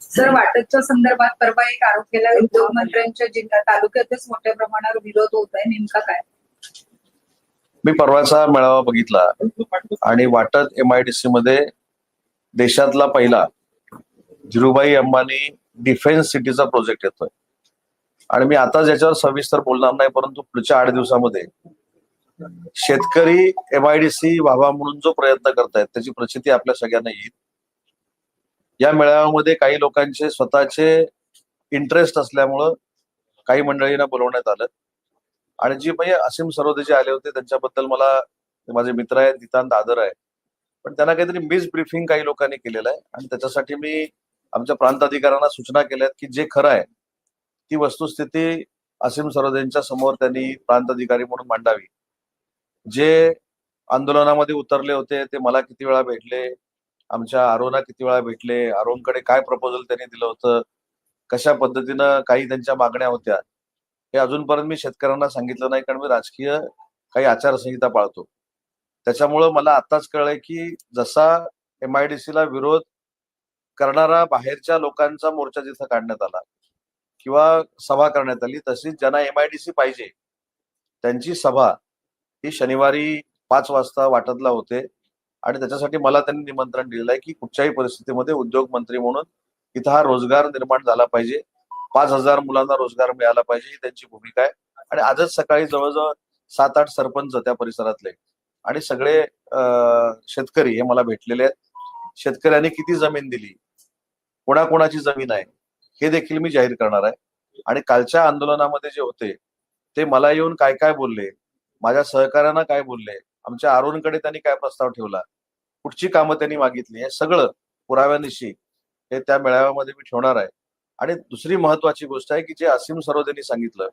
Sir वाटपच्या संदर्भात परवा एक आरोग्याला उद्योग मंत्र्यांच्या जिल्हा तालुक्यातच मोठ्या प्रमाणावर विरोध होत आहे नेमका काय? मी परवाचा मेळावा बघितला आणि वाटत एमआयडीसी मध्ये देशातला पहिला धीरुभाई अंबानी डिफेन्स सिटीचा प्रोजेक्ट येतोय. आणि मी आता ज्याच्यावर सविस्तर बोलणार नाही परंतु पुढच्या आठ दिवसामध्ये शेतकरी एमआयडीसी व्हावा म्हणून जो प्रयत्न करतायत त्याची प्रचिती आपल्या सगळ्यांना येईल. या मेळाव्यामध्ये काही लोकांचे स्वतःचे इंटरेस्ट असल्यामुळं काही मंडळींना बोलवण्यात आलं. आणि जी म्हणजे असीम सरोदे जे आले होते त्यांच्याबद्दल मला माझे मित्र आहेत नितांत आदर आहे. पण त्यांना काहीतरी मिस ब्रीफिंग काही लोकांनी केलेलं आहे. आणि त्याच्यासाठी मी आमच्या प्रांत अधिकाऱ्यांना सूचना केल्या की जे खरं आहे ती वस्तुस्थिती असीम सरोदेंच्या समोर त्यांनी प्रांत अधिकारी म्हणून मांडावी. जे आंदोलनामध्ये उतरले होते ते मला किती वेळा भेटले? आमच्या आरोना किती वेळा भेटले? आरोनकडे काय प्रपोजल त्यांनी दिलं होतं? कशा पद्धतीनं काही त्यांच्या मागण्या होत्या? हे अजूनपर्यंत मी शेतकऱ्यांना सांगितलं नाही कारण मी राजकीय काही आचारसंहिता पाळतो. त्याच्यामुळं मला आताच कळलंय की जसा एम आयडीसी ला विरोध करणारा बाहेरच्या लोकांचा मोर्चा जिथं काढण्यात आला किंवा सभा करण्यात आली तशीच ज्यांना एम आयडीसी पाहिजे त्यांची सभा ही शनिवारी पाच वाजता वाटतला होते. आणि त्याच्यासाठी मला त्यांनी निमंत्रण दिलेलं आहे की कुठच्याही परिस्थितीमध्ये उद्योग मंत्री म्हणून इथं हा रोजगार निर्माण झाला पाहिजे. पाच हजार मुलांना रोजगार मिळाला पाहिजे ही त्यांची भूमिका आहे. आणि आजच सकाळी जवळजवळ सात आठ सरपंच त्या परिसरातले आणि सगळे शेतकरी हे मला भेटलेले आहेत. शेतकऱ्यांनी किती जमीन दिली? कोणाकोणाची जमीन आहे? हे देखील मी जाहीर करणार आहे. आणि कालच्या आंदोलनामध्ये जे होते ते मला येऊन काय काय बोलले? माझ्या सहकाऱ्यांना काय बोलले? आमच्या आरोनकडे त्यांनी काय प्रस्ताव ठेवला? कुठची कामं त्यांनी मागितली? हे सगळं पुराव्यानिशी हे त्या मेळाव्यामध्ये मी ठेवणार आहे. आणि दुसरी महत्वाची गोष्ट आहे की जे असीम सरोदेनी सांगितलं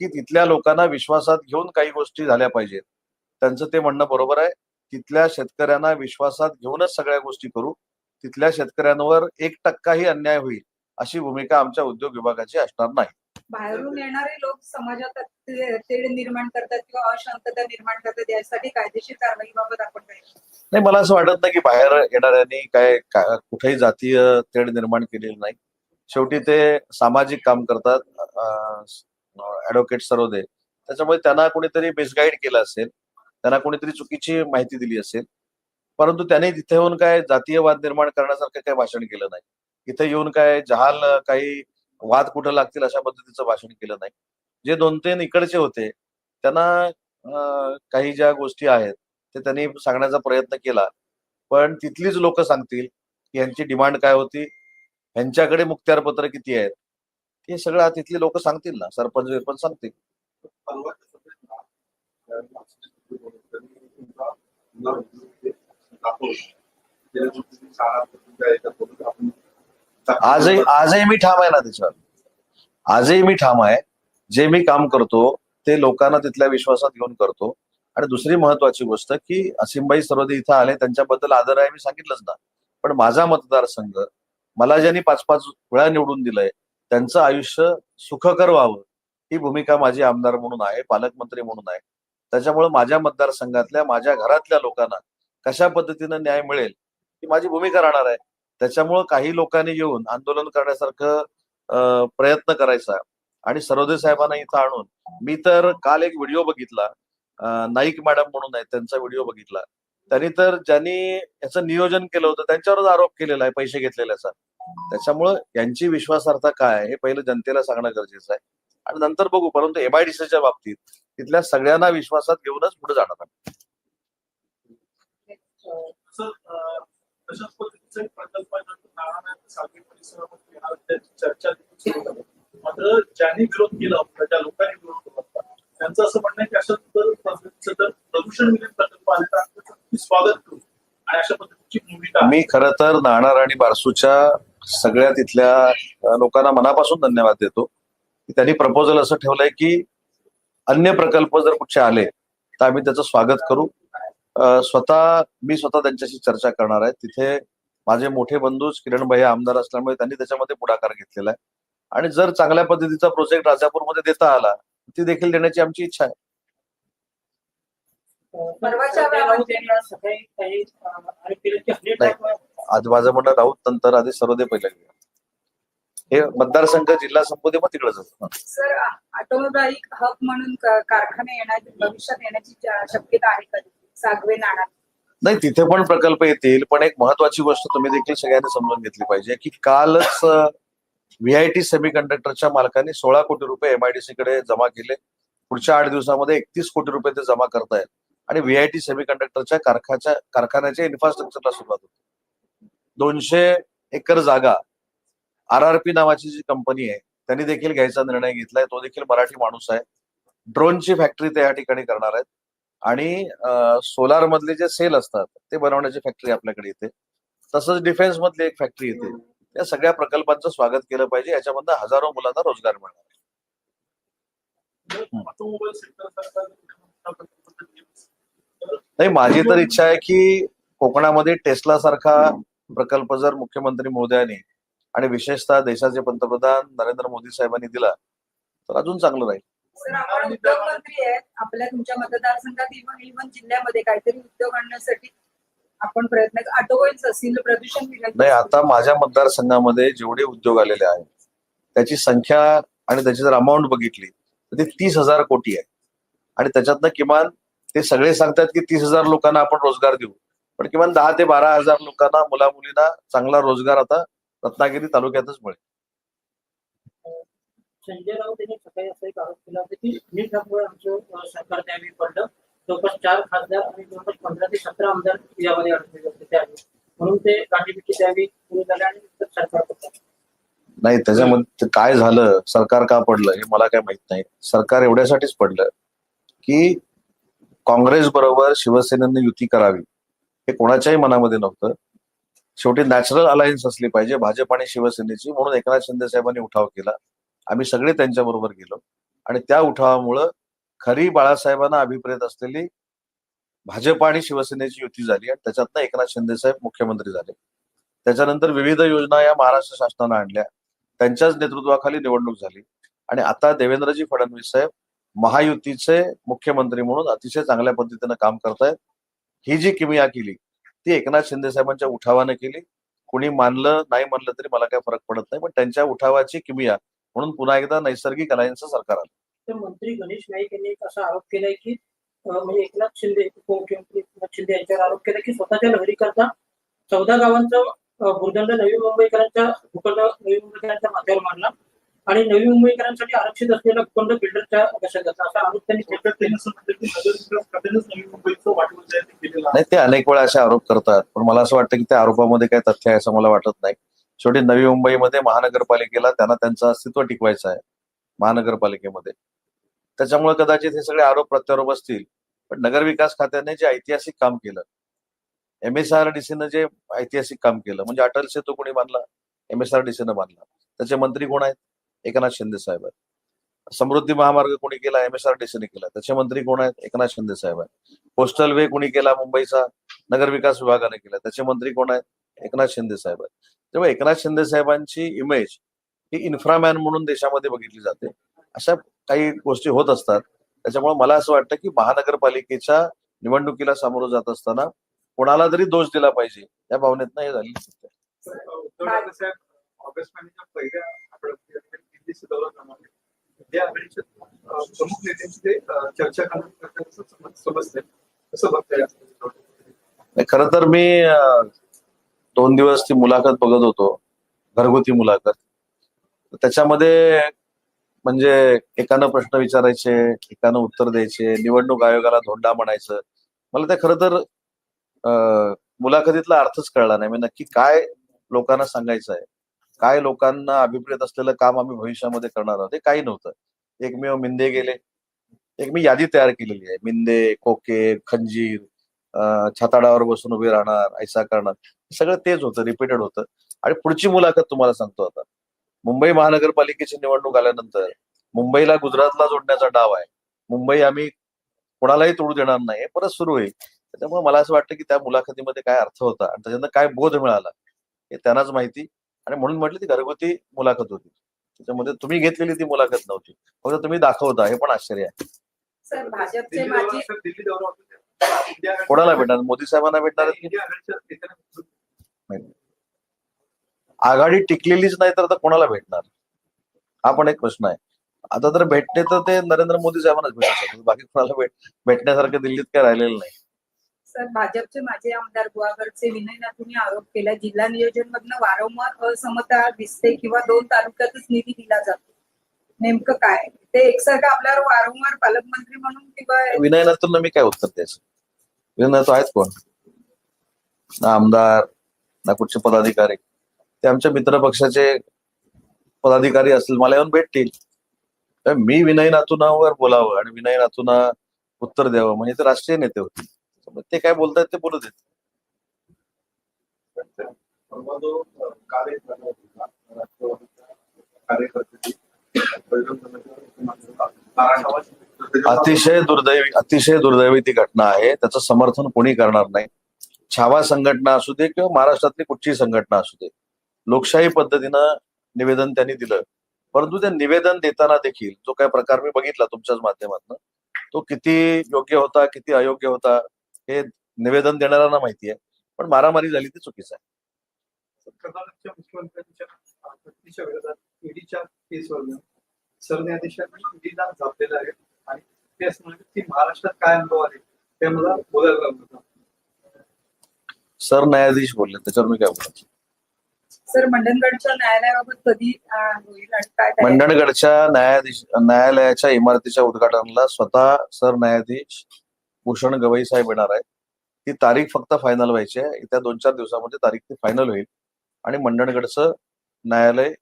की तिथल्या लोकांना विश्वासात घेऊन काही गोष्टी झाल्या पाहिजेत. त्यांचं ते म्हणणं बरोबर आहे. तिथल्या शेतकऱ्यांना विश्वासात घेऊनच सगळ्या गोष्टी करू. तिथल्या शेतकऱ्यांवर एक टक्काही अन्याय होईल अशी भूमिका आमच्या उद्योग विभागाची असणार नाही. बाहेरून येणारे लोक समाजात तेढ निर्माण करतात किंवा अशांतता निर्माण करतात यासाठी कायदेशीर कारवाईबाबत आपण काय नाही मला असं वाटत नाही की बाहेर येणाऱ्यांनी काय कुठेही जातीय तेढ निर्माण केलेली नाही. शेवटी ते सामाजिक काम करतात ऍडव्होकेट सरोदे त्याच्यामुळे त्यांना कोणीतरी मिसगाईड केलं असेल त्यांना कोणीतरी चुकीची माहिती दिली असेल परंतु त्यांनी तिथे येऊन काय जातीयवाद निर्माण करण्यासारखं काही भाषण केलं नाही. इथे येऊन काय जहाल काही वाद कुठं लागतील अशा पद्धतीचं भाषण केलं नाही. जे दोन तीन इकडचे होते त्यांना काही ज्या गोष्टी आहेत ते त्यांनी सांगण्याचा प्रयत्न केला. पण तिथलीच लोक सांगतील की यांची डिमांड काय होती यांच्याकडे मुक्त्यारपत्र किती आहेत. हे सगळं तिथली लोक सांगतील ना सरपंच विरपंच सांगतील. आजही आजही मी ठाम आहे ना त्याच्यावर. आजही मी ठाम आहे. जे मी काम करतो ते लोकांना तिथल्या विश्वासात घेऊन करतो. आणि दुसरी महत्वाची गोष्ट की असीमबाई सरोदे इथं आले त्यांच्याबद्दल आदर आहे मी सांगितलंच ना. पण माझा मतदारसंघ मला ज्यांनी पाच पाच वेळा निवडून दिलंय त्यांचं आयुष्य सुखकर व्हावं ही भूमिका माझी आमदार म्हणून आहे पालकमंत्री म्हणून आहे. त्याच्यामुळे माझ्या मतदारसंघातल्या माझ्या घरातल्या लोकांना कशा पद्धतीनं न्याय मिळेल ही माझी भूमिका राहणार आहे. त्याच्यामुळं काही लोकांनी येऊन आंदोलन करण्यासारखं प्रयत्न करायचा. आणि सरोदे साहेबांना इथं आणून मी तर काल एक व्हिडिओ बघितला नाईक मॅडम म्हणून आहे त्यांचा व्हिडिओ बघितला. त्यांनी तर ज्यांनी याचं नियोजन केलं होतं त्यांच्यावरच आरोप केलेला आहे पैसे घेतलेल्याचा. त्याच्यामुळं यांची विश्वासार्हता काय आहे हे पहिलं जनतेला सांगणं गरजेचं आहे. आणि नंतर बघू परंतु एमआयडीसीच्या बाबतीत तिथल्या सगळ्यांना विश्वासात घेऊनच पुढे जाणार सर, तशाच पद्धतीचा एक प्रकल्प आहे जो नारायण साखळी परिसरामध्ये येणार त्याची चर्चा सुरू आहे. मात्र ज्यांनी विरोध केला होता ज्या लोकांनी विरोध केला होता त्यांचं असं म्हणणं आहे की अशा जर पद्धतीचं जर प्रदूषण विलीन प्रकल्प आले तर आम्ही त्याचं स्वागत करू. आणि अशा पद्धतीची भूमिका मी खरं तर नाणार आणि बारसूच्या सगळ्या तिथल्या लोकांना मनापासून धन्यवाद देतो. की त्यांनी प्रपोजल असं ठेवलंय की अन्य प्रकल्प जर कुठचे आले तर आम्ही त्याचं स्वागत करू. स्वतः मी स्वतः त्यांच्याशी चर्चा करणार आहे. तिथे माझे मोठे बंधूच किरण भाई आमदार असल्यामुळे त्यांनी त्याच्यामध्ये पुढाकार घेतलेला आहे. आणि जर चांगल्या पद्धतीचा प्रोजेक्ट राजापूरमध्ये देता आला ती देखील देण्याची आमची इच्छा आहे. आज माझं म्हणणं राऊत नंतर आधी सर्वदे पहिलं घेऊया. हे मतदारसंघ जिल्हा संपू दे मग तिकडे सर ऑटोमोबाईल हब म्हणून कारखाने येण्याची भविष्यात येण्याची शक्यता आहे का सागवे नाणार नाही तिथे पण प्रकल्प येतील पण एक महत्वाची गोष्ट तुम्ही देखील सगळ्यांनी समजून घेतली पाहिजे की कालच व्हीआयटी सेमी कंडक्टरच्या मालकांनी सोळा कोटी रुपये एमआयडीसी कडे जमा केले. पुढच्या आठ दिवसामध्ये एकतीस कोटी रुपये ते जमा करतायत आणि व्हीआयटी सेमी कंडक्टरच्या कारखाच्या कारखान्याच्या इन्फ्रास्ट्रक्चरला सुरुवात होते. दोनशे एकर जागा आर आर पी नावाची जी कंपनी आहे त्यांनी देखील घ्यायचा निर्णय घेतलाय. तो देखील मराठी माणूस आहे. ड्रोनची फॅक्टरी ते या ठिकाणी करणार आहेत. आणि सोलार मधले जे सेल असतात ते बनवण्याची फॅक्टरी आपल्याकडे येते. तसंच डिफेन्स मधली एक फॅक्टरी येते. या सगळ्या प्रकल्पांचं स्वागत केलं पाहिजे. याच्यामधनं हजारो मुलांना रोजगार मिळणार नाही माझी तर इच्छा आहे की कोकणामध्ये टेस्ला सारखा प्रकल्प जर मुख्यमंत्री मोदयांनी आणि विशेषतः देशाचे पंतप्रधान नरेंद्र मोदी साहेबांनी दिला तर अजून चांगलं राहील. सर आपण उद्योगमंत्री आहेत. आपल्या तुमच्या मतदारसंघात इव्हन इव्हन जिल्ह्यामध्ये काहीतरी उद्योग आणण्यासाठी आपण प्रयत्न ऑटोमोबाईल्स असतील प्रदूषण विरहित नाही आता माझ्या मतदारसंघामध्ये जेवढे उद्योग आलेले आहेत त्याची संख्या आणि त्याची जर अमाऊंट बघितली तर ती तीस हजार कोटी आहे. आणि त्याच्यातनं किमान ते सगळे सांगतात की तीस हजार लोकांना आपण रोजगार देऊ. पण किमान दहा ते बारा हजार लोकांना मुला मुलींना चांगला रोजगार आता रत्नागिरी तालुक्यातच मिळेल. संजय राऊत यांनी सकाळी असा एक आरोप केला होता की अनिल ठाकूर आमचं सरकार त्यावेळी पडलं. जवळपास चार खासदार आणि जवळपास पंधरा ते सतरा आमदार यामध्ये अडकले होते त्यावेळी. म्हणून ते गाठीपिटी त्यावेळी सुरू झाले आणि सरकार पडलं नाही त्याच्यामध्ये काय झालं? सरकार का पडलं? हे मला काय माहीत नाही. सरकार एवढ्यासाठीच पडलं की काँग्रेस बरोबर शिवसेनेने युती करावी हे कोणाच्याही मनामध्ये नव्हतं. शेवटी नॅचरल अलायन्स असली पाहिजे भाजप आणि शिवसेनेची. म्हणून एकनाथ शिंदे साहेबांनी उठाव केला. आम्ही सगळे त्यांच्या बरोबर गेलो. आणि त्या उठावामुळं खरी बाळासाहेबांना अभिप्रेत असलेली भाजप आणि शिवसेनेची युती झाली आणि त्याच्यातनं एकनाथ शिंदे साहेब मुख्यमंत्री झाले. त्याच्यानंतर विविध योजना या महाराष्ट्र शासनानं आणल्या. त्यांच्याच नेतृत्वाखाली निवडणूक झाली. आणि आता देवेंद्रजी फडणवीस साहेब महायुतीचे मुख्यमंत्री म्हणून अतिशय चांगल्या पद्धतीनं काम करतायत. ही जी किमिया केली ती एकनाथ शिंदे साहेबांच्या उठावाने केली. कुणी मानलं नाही मानलं तरी मला काही फरक पडत नाही. पण त्यांच्या उठावाची किमिया म्हणून पुन्हा एकदा नैसर्गिक अलायन्सचं सरकार आलं. तर मंत्री गणेश नाईक यांनी एक असा आरोप केलाय की म्हणजे एकनाथ शिंदे उपमुख्यमंत्री एकनाथ शिंदे यांच्यावर आरोप केला की स्वतःच्या लहरीकरता चौदा गावांचा अं, भूर्दंड नवी मुंबईकरांच्या भूखंड नवी मुंबईकरांच्या माथ्यावर मांडला आणि नवी मुंबईकरांसाठी आरक्षित असलेला भूखंड बिल्डरच्या कशा असा आरोप त्यांनी ते अनेक वेळा असे आरोप करतात. पण मला असं वाटतं की त्या आरोपामध्ये काय तथ्य आहे असं मला वाटत नाही. शेवटी नवी मुंबईमध्ये महानगरपालिकेला त्यांना त्यांचं अस्तित्व टिकवायचं आहे महानगरपालिकेमध्ये. त्याच्यामुळे कदाचित हे सगळे आरोप प्रत्यारोप असतील पण नगरविकास खात्याने जे ऐतिहासिक काम केलं एम एस आर नं जे ऐतिहासिक काम केलं म्हणजे अटल सेतू कोणी बांधला? एम एस आर नं बांधला. त्याचे मंत्री कोण आहेत? एकनाथ शिंदे साहेब आहेत. समृद्धी महामार्ग कोणी केला? एम एस आर ने केला. त्याचे मंत्री कोण आहेत? एकनाथ शिंदे साहेब आहेत. कोस्टल वे कोणी केला? मुंबईचा. नगर विकास विभागाने केला. त्याचे मंत्री कोण आहेत? एकनाथ शिंदे साहेब आहेत. तेव्हा एकनाथ शिंदे साहेबांची इमेज ही इन्फ्रामॅन म्हणून देशामध्ये बघितली जाते. अशा काही गोष्टी होत असतात. त्याच्यामुळे मला असं वाटतं की महानगरपालिकेच्या निवडणुकीला सामोरं जात असताना कोणाला तरी दोष दिला पाहिजे या भावनेतनं हे झाली खरं तर मी दोन दिवस ती मुलाखत बघत होतो घरगुती मुलाखत. त्याच्यामध्ये म्हणजे एकानं प्रश्न विचारायचे एकानं उत्तर द्यायचे निवडणूक आयोगाला धोंडा म्हणायचं. मला ते खरं तर मुलाखतीतला अर्थच कळला नाही. म्हणजे नक्की काय लोकांना सांगायचं आहे काय लोकांना अभिप्रेत असलेलं काम आम्ही भविष्यामध्ये करणार आहोत हे काही नव्हतं. एकमेव मिंदे गेले. एक मी यादी तयार केलेली आहे. मिंदे कोके खंजीर छाताडावर बसून उभे राहणार ऐसा करणार हे सगळं तेच होतं रिपीटेड होतं. आणि पुढची मुलाखत तुम्हाला सांगतो आता. मुंबई महानगरपालिकेची निवडणूक आल्यानंतर मुंबईला गुजरातला जोडण्याचा डाव आहे. मुंबई आम्ही कोणालाही तोडू देणार नाही हे परत सुरू होईल. त्याच्यामुळे मला असं वाटतं की त्या मुलाखतीमध्ये काय अर्थ होता आणि त्याच्यानं काय बोध मिळाला हे त्यांनाच माहिती. आणि म्हणून म्हटलं ती घरगुती मुलाखत होती. त्याच्यामध्ये तुम्ही घेतलेली ती मुलाखत नव्हती. फक्त तुम्ही दाखवता हे पण आश्चर्य आहे. कोणाला भेटणार? मोदी साहेबांना भेटणार की? आघाडी टिकलेलीच नाही तर आता कोणाला भेटणार? हा पण एक प्रश्न आहे. आता तर भेटते तर ते नरेंद्र मोदी साहेबांनाच भेटू शकतात. बाकी कोणाला भेट भेटण्यासारखं दिल्लीत काय राहिलेलं नाही. सर भाजपचे माजी आमदार गुहागरचे विनय नाथूंनी आरोप केला जिल्हा नियोजन मधनं वारंवार असमता दिसते किंवा दोन तालुक्यातच निधी दिला जातो. नेमकं काय? ते एकसारखं आपल्यावर वारंवार पालकमंत्री म्हणून किंवा विनय नातूंना मी काय उत्तर द्यायचं? विनय नातू आहेत कोण? ना आमदार ना कुठचे पदाधिकारी. ते आमच्या मित्र पक्षाचे पदाधिकारी असतील मला येऊन भेटतील. तर मी विनय नातूनावर बोलावं आणि विनय नातूना उत्तर द्यावं. म्हणजे ते राष्ट्रीय नेते होते. ते काय बोलतायत ते बोलू देत. परवा अतिशय दुर्दैवी अतिशय दुर्दैवी ती घटना आहे. त्याचं समर्थन कोणी करणार नाही. छावा संघटना असू दे किंवा महाराष्ट्रातली कुठचीही संघटना असू दे लोकशाही पद्धतीनं निवेदन त्यांनी दिलं. परंतु ते निवेदन देताना देखील जो काय प्रकार मी बघितला तुमच्याच माध्यमातून तो किती योग्य होता किती अयोग्य होता हे निवेदन देणाऱ्यांना माहिती आहे. पण मारामारी झाली ती चुकीचं आहे. कर्नाटकच्या मुख्यमंत्र्यांच्या अ, पत्नीच्या विरोधात ईडीच्या केसवर सरन्यायाधीशांनी ईडीला जापलेलं आहे. आणि ते असं म्हणजे की महाराष्ट्रात काय अनुभव आले ते मला बोलायला लागलं होतं सरन्यायाधीश बोलले त्याच्यावर मी काय बोलायचं सर मंडणगडच्या न्यायालयाबाबत कधी होईल आणि काय? मंडणगडच्या न्यायाधीश न्यायालयाच्या इमारतीच्या उद्घाटनाला स्वतः सरन्यायाधीश भूषण गवई साहेब येणार आहेत. ती तारीख फक्त फायनल व्हायची आहे. येत्या दोन चार दिवसामध्ये तारीख ती फायनल होईल. आणि मंडणगडचं न्यायालय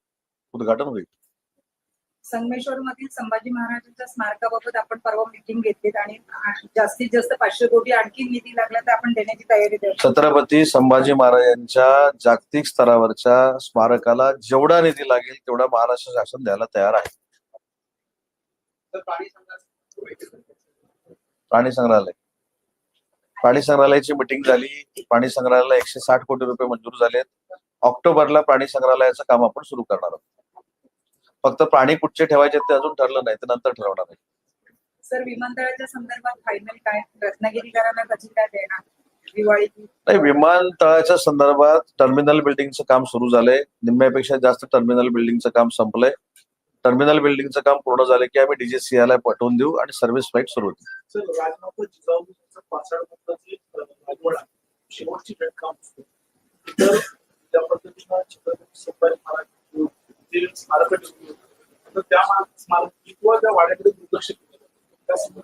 उद्घाटन होईल. संगमेश्वर मधील संभाजी महाराजांच्या स्मारकाबाबत आपण परवा मिटिंग घेतली आणि जास्तीत जास्त पाचशे कोटी आणखी निधी लागला तर आपण देण्याची तयारी छत्रपती संभाजी महाराजांच्या जागतिक स्तरावरच्या स्मारकाला जेवढा निधी लागेल तेवढा महाराष्ट्र शासन द्यायला तयार आहे. प्राणी प्राणी संग्रहालय. प्राणी संग्रहालयाची मिटिंग झाली. प्राणी संग्रहालयाला एकशे साठ कोटी रुपये मंजूर झालेत. ऑक्टोबरला प्राणी संग्रहालयाचं काम आपण सुरू करणार आहोत. फक्त प्राणी कुठचे ठेवायचे ते अजून ठरलं नाही ते नंतर ठरवणार आहे. सर विमानतळाच्या संदर्भात फायनल काय? रत्नागिरीकरांना कधी काय देणार? दिवाळी? नाही विमानतळाच्या संदर्भात टर्मिनल बिल्डिंगचं काम सुरू झालंय. निम्म्यापेक्षा जास्त टर्मिनल बिल्डिंगचं काम संपलंय. टर्मिनल बिल्डिंगचं काम पूर्ण झालं की आम्ही DGCA ला पाठवून देऊ आणि सर्व्हिस फ्लाईट सुरू शेवटची भेट काम तर त्या पद्धतीनं छत्रपती संभाजी महाराज स्मारक तर त्या स्मारक किंवा त्या वाड्याकडे दुर्लक्ष केलं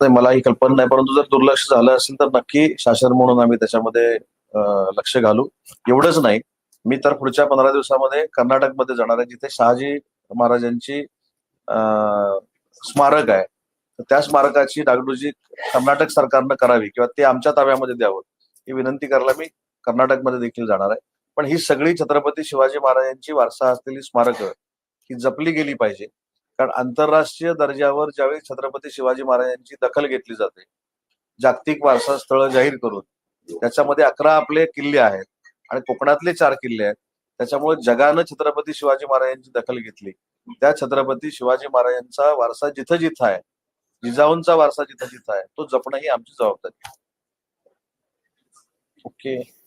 नाही मला ही कल्पना नाही परंतु जर दुर्लक्ष झालं असेल तर नक्की शासन म्हणून आम्ही त्याच्यामध्ये लक्ष घालू. एवढंच नाही मी तर पुढच्या पंधरा दिवसामध्ये कर्नाटकमध्ये जाणार आहे जिथे शहाजी महाराजांची स्मारक आहे. तर त्या स्मारकाची डागडुजी कर्नाटक सरकारनं करावी किंवा ते आमच्या ताब्यामध्ये द्यावं ही विनंती करायला मी कर्नाटकमध्ये देखील जाणार आहे. पण ही सगळी छत्रपती शिवाजी महाराजांची वारसा असलेली स्मारकं ही जपली गेली पाहिजे. कारण आंतरराष्ट्रीय दर्जावर ज्यावेळी छत्रपती शिवाजी महाराजांची दखल घेतली जाते जागतिक वारसा स्थळ जाहीर करून त्याच्यामध्ये अकरा आपले किल्ले आहेत आणि कोकणातले चार किल्ले आहेत. त्याच्यामुळे जगानं छत्रपती शिवाजी महाराजांची दखल घेतली. त्या छत्रपती शिवाजी महाराजांचा वारसा जिथं जिथं आहे जिजाऊंचा वारसा जिथं जिथं आहे तो जपणं ही आमची जबाबदारी ओके.